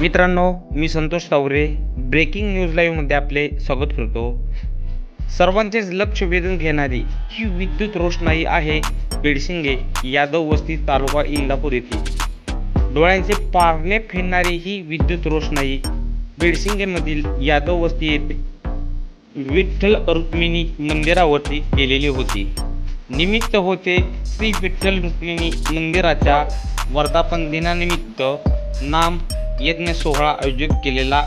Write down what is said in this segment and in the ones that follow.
मित्रांनो मी Santosh Taware breaking news लाईव्हमध्ये आपले स्वागत करतो. सर्वांचेच लक्ष वेधून घेणारी ही विद्युत रोषणाई आहे बेडशिंगे यादव वस्ती तालुका इंदापूर येथे. डोळ्यांचे पारणे फिरणारी ही विद्युत रोषणाई बेडसिंगेमधील यादव वस्ती येथे. विठ्ठल रुक्मिणी मंदिरावरती केलेली होती. निमित्त होते श्री विठ्ठल रुक्मिणी मंदिराच्या वर्धापन दिनानिमित्त नाम यज्ञ सोहळा आयोजित केलेला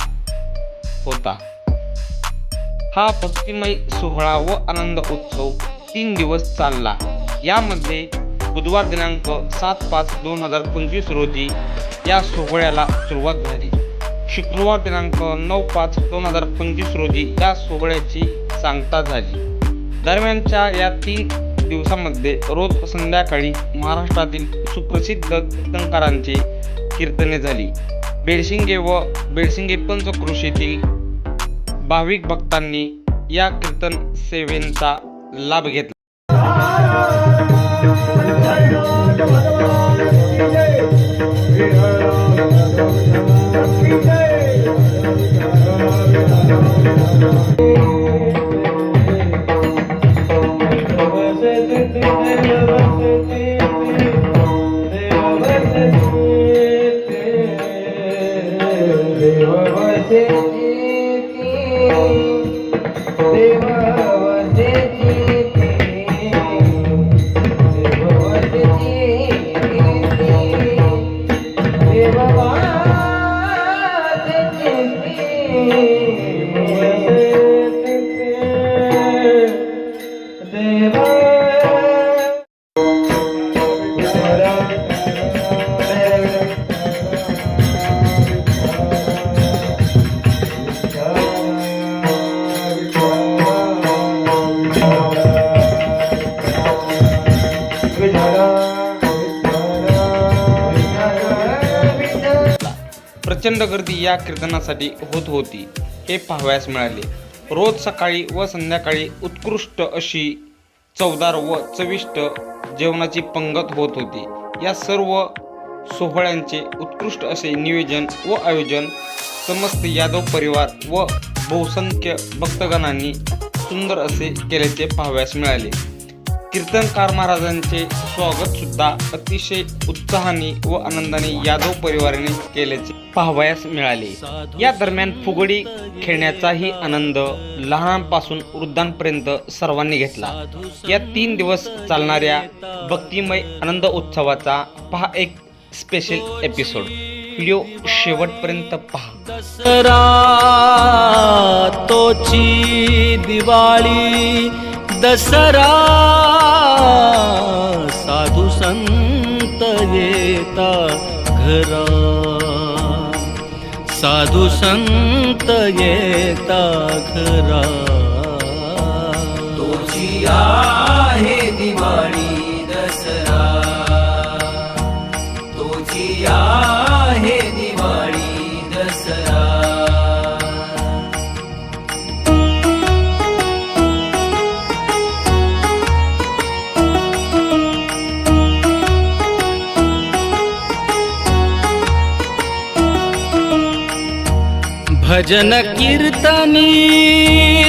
होता. हा भक्तिमय सोहळा व आनंद उत्सव तीन दिवस चालला. यामध्ये बुधवार दिनांक सात पाच दोन हजार पंचवीस रोजी या सोहळ्याला सुरुवात झाली. शुक्रवार दिनांक नऊ पाच दोन हजार पंचवीस रोजी या सोहळ्याची सांगता झाली. दरम्यानच्या या तीन दिवसामध्ये रोज संध्याकाळी महाराष्ट्रातील सुप्रसिद्ध कीर्तनकारांची कीर्तने झाली. बेडशिंगे व बेडशिंगे कृषीतील भाविक भक्तांनी या कीर्तन सेवेचा लाभ घेतला. प्रचंड गर्दी या कीर्तनासाठी होत होती. हे पाहावयास मिळाले. रोज सकाळी व संध्याकाळी उत्कृष्ट अशी चवदार व चविष्ट जेवणाची पंगत होत होती. या सर्व सोहळ्यांचे उत्कृष्ट असे नियोजन व आयोजन समस्त यादव परिवार व बहुसंख्य भक्तगणांनी सुंदर असे केल्याचे पाहावयास मिळाले. कीर्तनकार महाराजांचे स्वागत सुद्धा अतिशय उत्साहाने व आनंदाने यादव परिवाराने केल्याचे पाहावयास मिळाले. या दरम्यान फुगडी खेळण्याचाही आनंद लहानांपासून वृद्धांपर्यंत सर्वांनी घेतला. या तीन दिवस चालणाऱ्या भक्तिमय आनंद उत्सवाचा पहा एक स्पेशल एपिसोड व्हिडिओ शेवटपर्यंत पहा. दसरा तोची दिवाळी दसरा. साधू संत येता घरा. साधू संत येता घरा. तोची आहे दिवाळी भजन कीर्तनी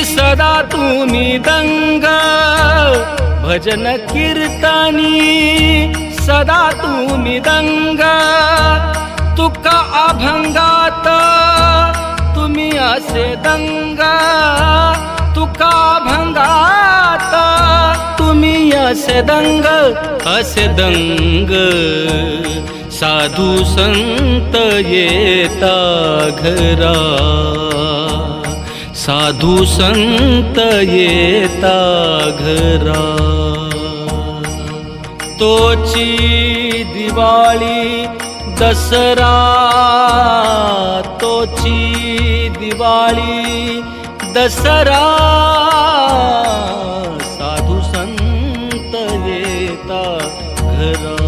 सदा तुम्ही दंग। भजन कीर्तनी सदा तुम्ही दंग। तुका अभंगात तुम्ही असे दंग। तुका अभंगात तुम्ही असे दंग। असे दंग। साधू संत येता घरा. साधू संत येता घरा. तोची दिवाळी दसरा. तोची दिवाळी दसरा. साधू संत येता घरा.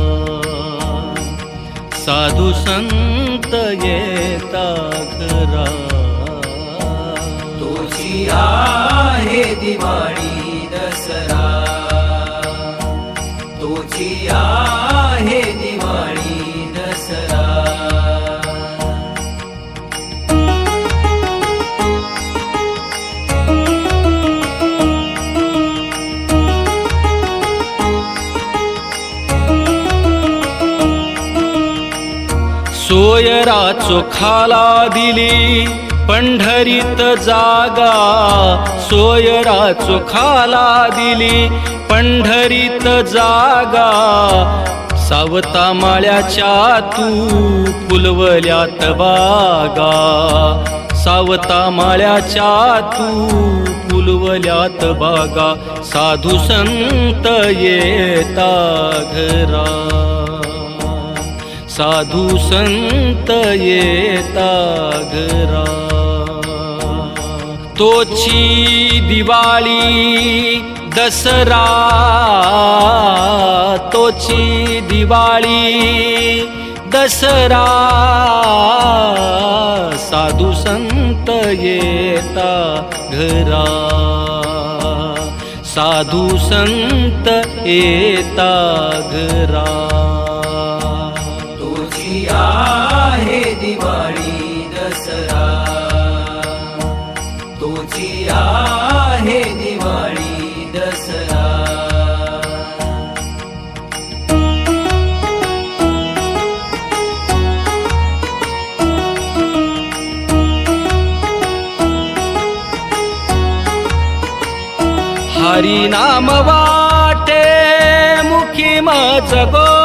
साधू संत येता घरा. तुझी आहे दिवाळी दसरा. तुझी आ चोखाला दिली पंढरीत जागा सोयरा चोखाला दिली पंढरीत जागा. सावता माळ्याच्या तू फुलवल्यात बागा. सावता माळ्याच्या तू फुलवल्यात बागा. साधू संत येता घरा. साधू संत येता घरा तोची दिवाळी दसरा तोची दिवाळी दसरा। साधू संत येता घरा साधू संत येता घरा हरी नाम वाटे मुखी माझ गो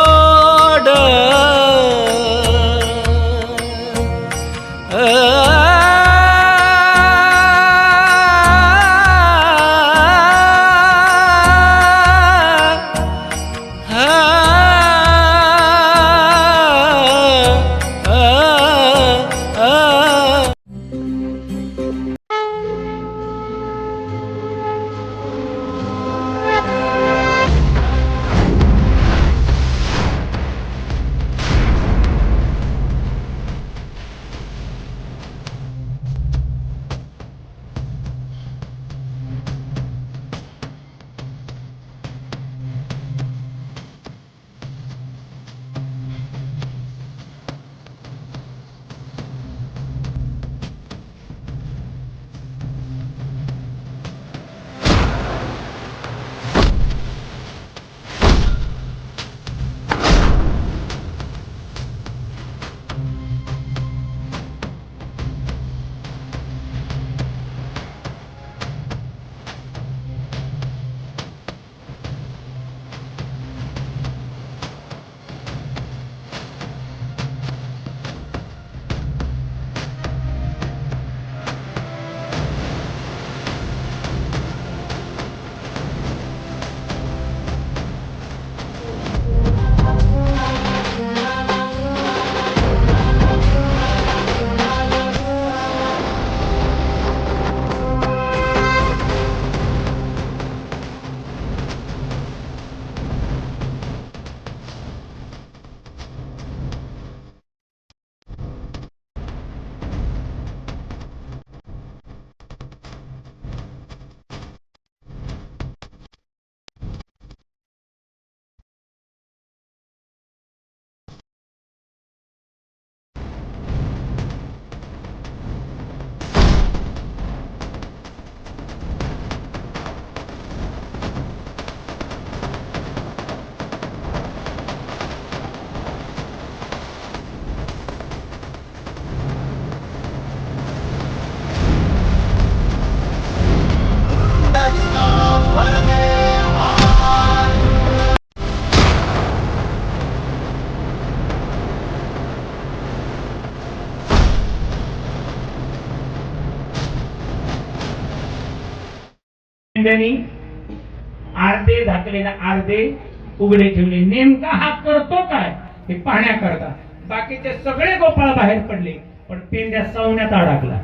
अर्धे झाकलेला अर्धे उघडे ठेवले. नेमका हा करतो काय? हे पाहण्याकरता. बाकीचे सगळे गोपाळ बाहेर पडले पण पेंड्या सवण्यात अडकला.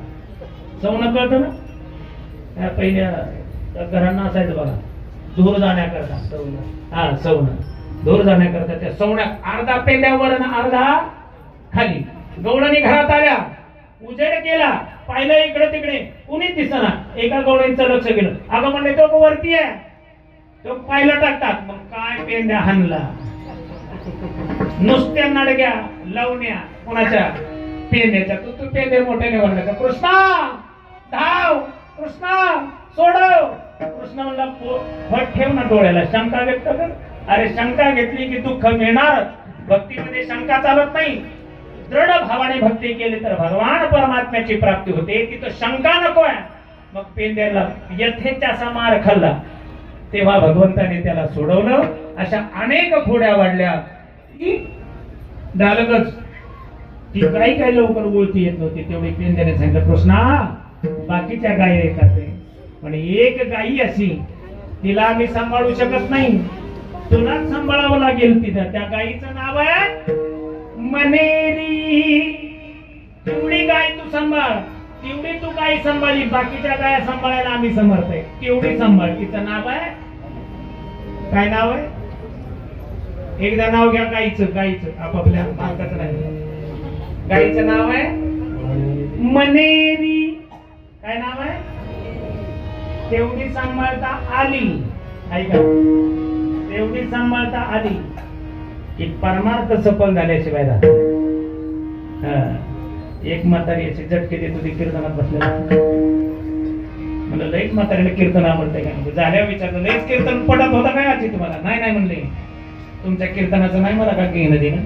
सवणं कळतं ना? त्या पहिल्या घरांना असायचं बघा. धूर जाण्याकरता सवणं. हा सवणं. धूर जाण्याकरता त्या सवण्यात अर्धा पेंड्यावर अर्धा खाली. गौडाने घरात आल्या. उजेड केला. पाहिलं इकडे तिकडे कुणीच दिसना. एका गवळींचं लक्ष गेलं. अगं म्हणले तो वरती आहे. तो पाहिलं टाकतात. मग काय पेंड्या हाणला? नुसत्या नडग्या लावण्या कोणाच्या? पेंड्याच्या तू तू पेंडे मोठ्याने वरडायचा कृष्णा! धाव! कृष्णा! सोडव! कृष्णा म्हणला फट ठेव ना डोळ्याला. शंका व्यक्त कर. अरे शंका घेतली की दुःख मिळणारच. भक्तीमध्ये शंका चालत नाही. दृढ भावाने भक्ती केली तर भगवान परमात्म्याची प्राप्ती होते. तिथं शंका नको आहे. मग पेंद्याला यथेच्या मार खाल्ला. तेव्हा भगवंताने त्याला सोडवलं. अशा अनेक खोड्या वाढल्या. डालगच. ती काही काही लवकर ओळखी येत नव्हती. तेवढी पेंद्याने सांगितलं कृष्णा बाकीच्या गायी येतात. पण एक गायी अशी तिला आम्ही सांभाळू शकत नाही. तुलाच सांभाळावं लागेल तिथं. त्या गायीचं नाव आहे मनेरी। तेवढी गाय तू सांभाळ. तेवढी तू गाय सांभाळली बाकीच्या गाया सांभाळायला आम्ही समर्थ आहे. तेवढी सांभाळ. तिचं नाव आहे? काय नाव आहे? एकदा नाव घ्या गाईचं गाईचं. आपापल्या मालकाचं नाही गाईचं नाव आहे? मनेरी. काय नाव आहे? तेवढी सांभाळता आली. ऐका. तेवढी सांभाळता आली. की परमार्थ सफल झाल्याशिवाय राहत हा. एक म्हातारी अशी झटके देत होती कीर्तनात बसल्या म्हणलं लईच म्हातारीने कीर्तन आवडतंय का? म्हणजे झाल्यावर विचारलं लईच कीर्तन पडत होता काय आजी तुम्हाला? नाही नाही म्हणले. तुमच्या कीर्तनाचं नाही मला का घेणं देणं?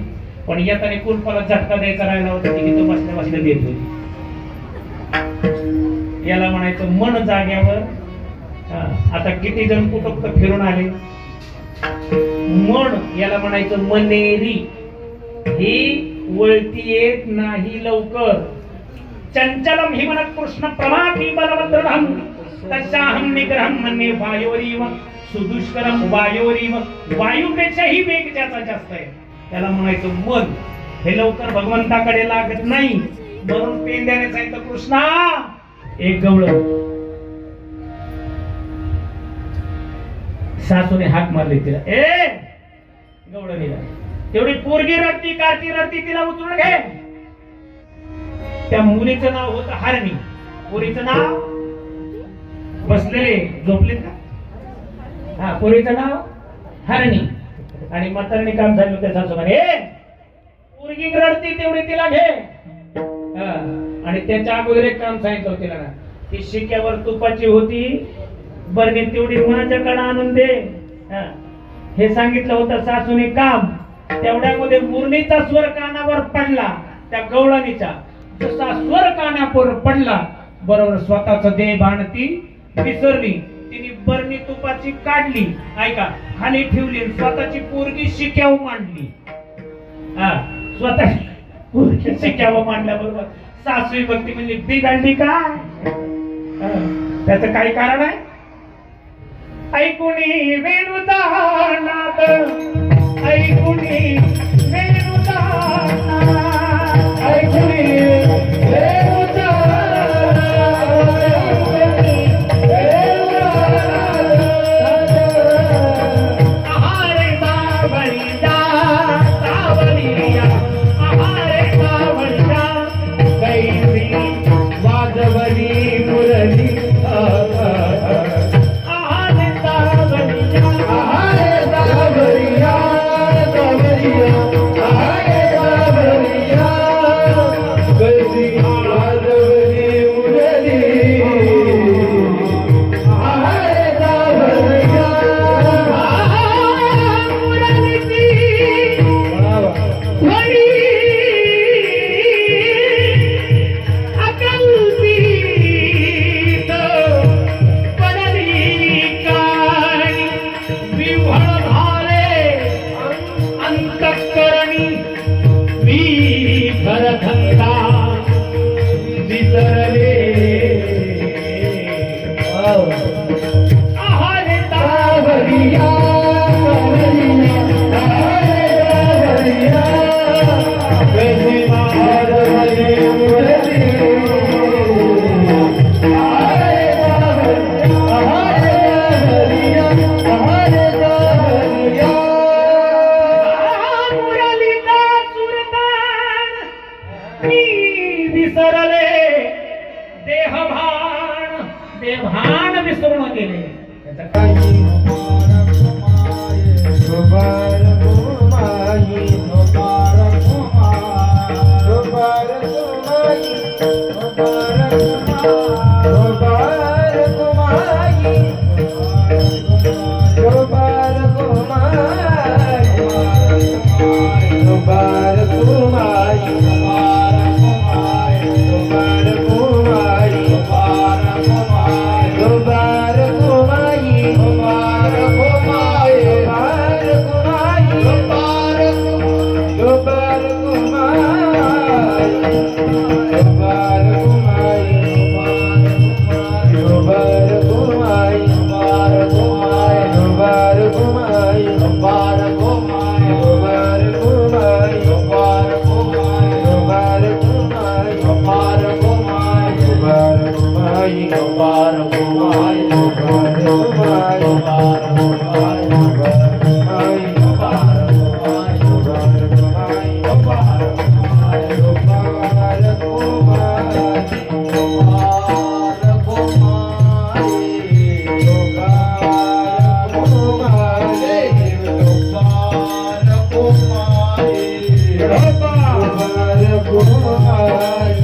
पण येताने कुलपाला झटका द्यायचा राहिला होता की तो बसल्या बसल्या देत होती. याला म्हणायचं मन जाग्यावर. हा, आता किती जण कुटुंब फिरून आले. मन याला म्हणायचं मनेरी. ही वळती येत नाही लवकर. चंचलम हि म्हणत कृष्ण प्रमाती बलवद्रढम तशाहम निग्रहम मन्ये वायोरीव सुदुष्करम वायोरीव. वायूपेक्षाही वेग ज्याचा जास्त आहे. त्याला म्हणायचं मन. हे लवकर भगवंताकडे लागत नाही. म्हणून पेंद्याने सांगितलं कृष्णा एक गवळ सासूने हाक मारली तिला. ए गवळणीला तेवढी पोरगी रडती कारची रडती तिला उचलून घे. त्या मुलीचं नाव होतं हारणी. पोरीचं नाव? बसलेले झोपले का? हा पोरीचं नाव? हरणी. आणि म्हातारणी काम झालं होतं सासूबाई ए पोरगी रडती तेवढी तिला घे. हा. आणि त्याच्या अगोदर एक काम सांगितलं तिला. ना ती शिक्यावर तुपाची होती बरणी तेवढी कोणाच्याकडे आणून दे. हा. हे सांगितलं होतं सासूने काम. तेवढ्यामध्ये मुरणीचा स्वर कानावर पडला. त्या गवळणीचा. जसा स्वर कानावर पडला बरोबर स्वतःच देह बाण ती विसरली. तिने बरणी तुपाची काढली. ऐका खाली ठेवली स्वतःची पोरगी शिक्याव मांडली. हा स्वतः पोरगी शिक्याव मांडल्याबरोबर सासू भक्ती म्हणजे बिघडली काय? त्याच काय कारण आहे? ऐकुणी वेणुदा मी विसरले. देहभान देवभान विसरून गेले. त्याचा काही oh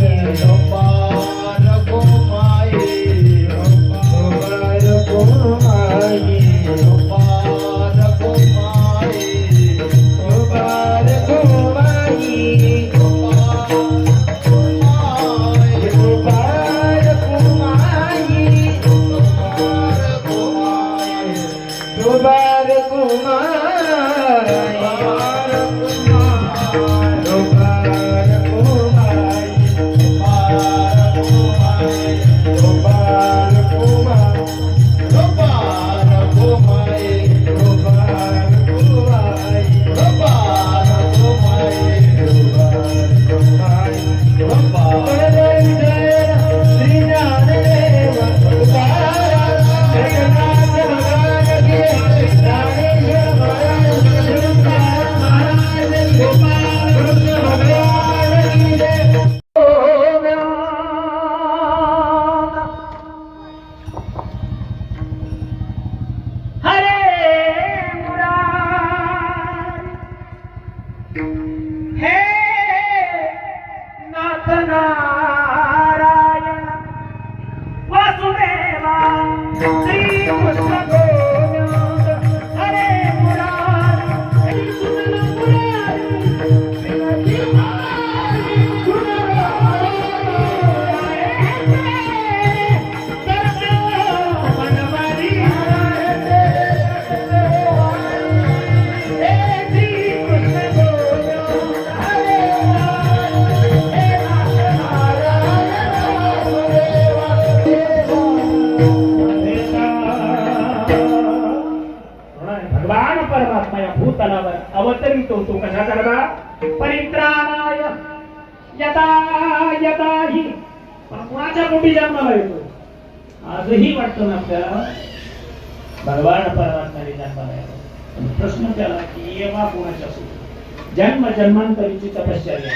जन्मांतरीची तपश्चर्या.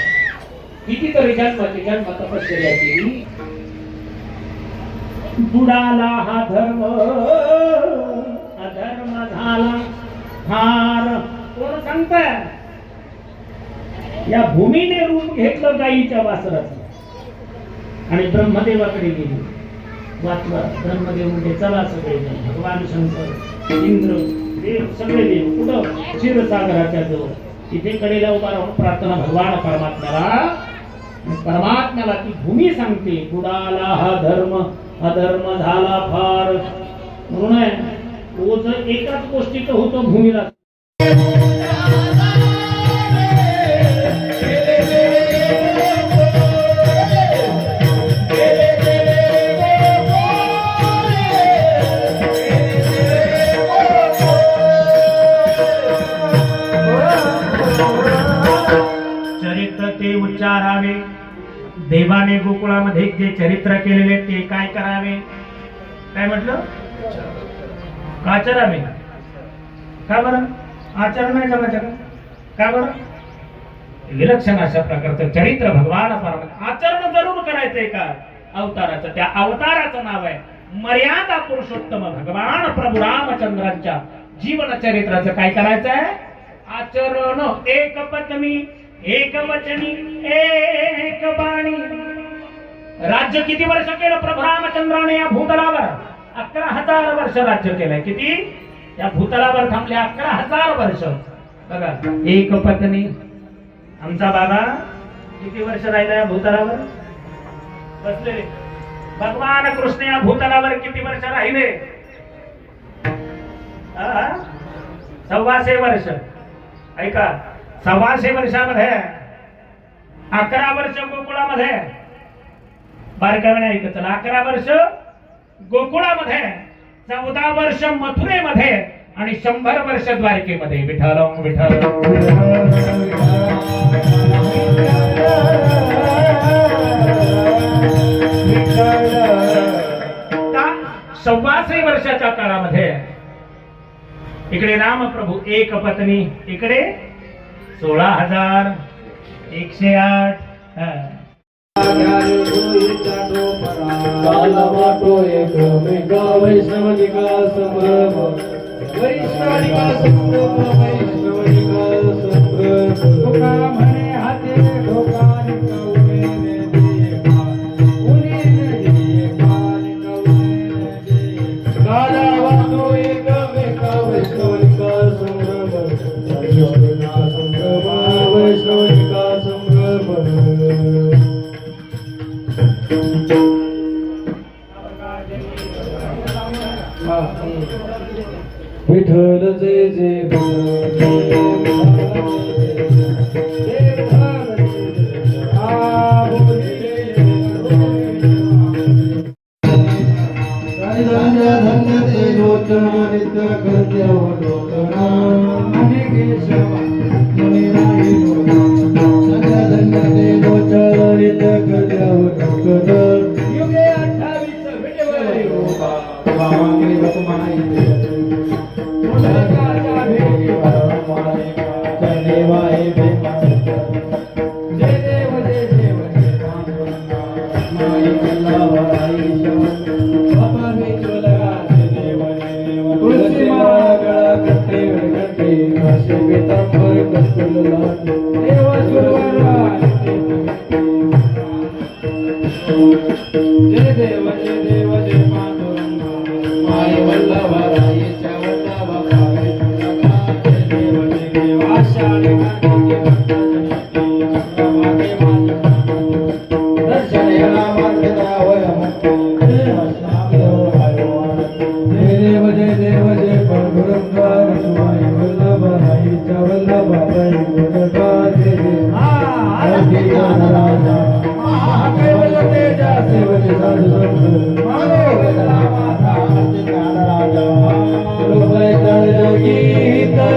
कितीतरी जन्माची जन्म तपश्चर्या केली. बुडाला हा धर्म अधर्म झाला. फार. कोण सांगताय? या भूमीने रूप घेतलं गाईच्या वासराचं. आणि ब्रह्मदेवाकडे गेली. वाचलं ब्रह्मदेव म्हणजे चला सगळे भगवान शंकर इंद्र देव सगळे देव कुठं? क्षीरसागराच्या जवळ. तिथे कडेला उभा राहून प्रार्थना भगवान परमात्म्याला परमात्म्याला ती भूमी सांगते बुडाला हा धर्म अधर्म झाला फार. म्हणून आहे, तो जर एकाच गोष्टीचं होतं भूमीला. देवाने गोकुळामध्ये जे चरित्र केलेले ते काय करावे? काय म्हटलं? आचरावे का बरं? आचरण नाही करायचं का? का बरं? विलक्षण अशा प्रकारचं चरित्र भगवान आचरण जरूर करायचंय का? अवताराचं. त्या अवताराचं नाव आहे मर्यादा पुरुषोत्तम. भगवान प्रभू रामचंद्रांच्या जीवन चरित्राचं काय करायचं आहे आचरण. एक पत्नी एक वचनी एक बाणी. राज्य किती वर्ष केलं प्रभू रामचंद्राने या भूतलावर? अकरा हजार वर्ष राज्य केलंय. किती? या भूतलावर थांबले अकरा हजार वर्ष. बघा एक पत्नी. आमचा बाबा किती वर्ष राहिला या भूतलावर? बसले. भगवान कृष्ण या भूतलावर किती वर्ष राहिले? सव्वाशे वर्ष. ऐका सव्वाशे वर्षामध्ये अकरा वर्ष गोकुळामध्ये बारकाव्याने ऐकत आलं अकरा वर्ष गोकुळामध्ये चौदा वर्ष मथुरेमध्ये आणि शंभर वर्ष द्वारकेमध्ये. विठाल सव्वाशे वर्षाच्या काळामध्ये इकडे रामप्रभू एक पत्नी इकडे सोळा हजार एकशे आठ. घ्यावे होईचा टोपरा काला वाटो एकमेका वैष्णवनिका समरम वैष्णवनिका समरम वैष्णव। যে જય દેવ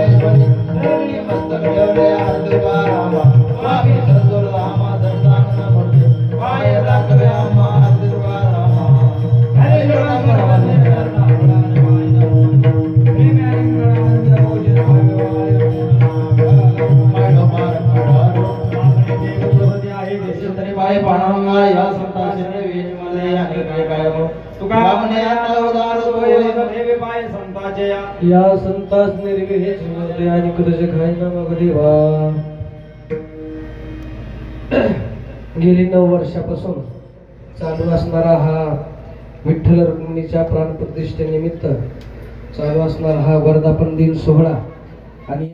दैवनी धरणी मस्तक ठेवले आज तुझे खायला मगरीवा गेली नऊ वर्षापासून चालू असणारा हा विठ्ठल रुक्मिणीच्या प्राणप्रतिष्ठेनिमित्त चालू असणारा हा वर्धापन दिन सोहळा आणि